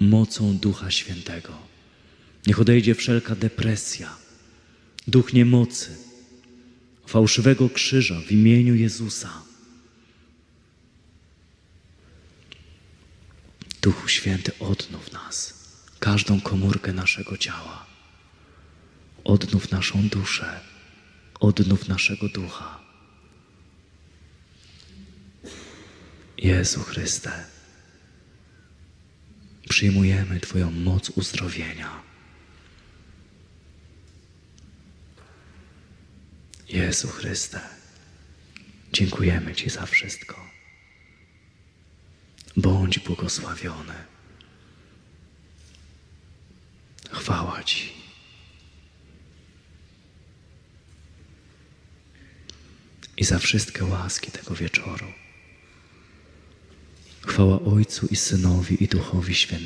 mocą Ducha Świętego. Niech odejdzie wszelka depresja, duch niemocy, fałszywego krzyża w imieniu Jezusa. Duchu Święty, odnów nas, każdą komórkę naszego ciała. Odnów naszą duszę, odnów naszego ducha. Jezu Chryste, przyjmujemy Twoją moc uzdrowienia. Jezu Chryste, dziękujemy Ci za wszystko. Bądź błogosławiony. Chwała Ci. I za wszystkie łaski tego wieczoru. Chwała Ojcu i Synowi i Duchowi Świętemu.